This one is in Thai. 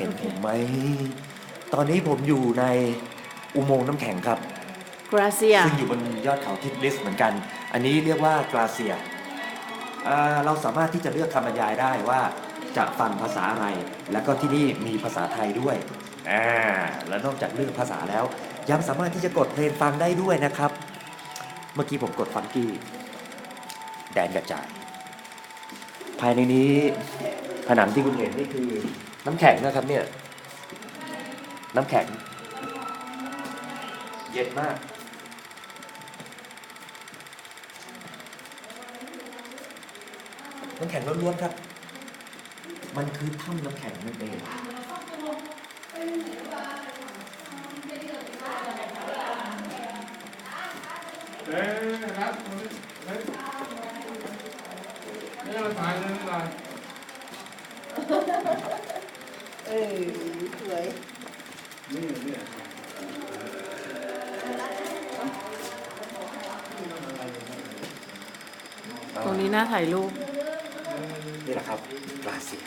เห็นผมไหม ตอนนี้ผมอยู่ในอุโมงค์น้ำแข็งครับ กราเซีย ซึ่งอยู่บนยอดเขาทิดลิสเหมือนกัน อันนี้เรียกว่ากราเซียอ่าเราสามารถที่จะเลือกคำบรรยายได้ว่าจะฟังภาษาอะไร แล้วก็ที่นี่มีภาษาไทยด้วยอ่าแล้วนอกจากเลือกภาษาแล้ว ยังสามารถที่จะกดเพลงฟังได้ด้วยนะครับ เมื่อกี้ผมกดฟังกี้ แดนกระจาย ภายในนี้ ผนังที่คุณเห็นนี่คือน้ำแข็งนะครับเนี่ย น้ำแข็ง เย็นมาก น้ำแข็งล้วนๆครับ มันคือถ้ำน้ำแข็งนั่นเองเอ้ยรับเฮ้ยเฮ้ยนี่เราถ่ายเลยไม่ได้ เออสวยนี่นี่ตรงนี้น่าถ่ายรูป นี่แหละครับกลาเซีย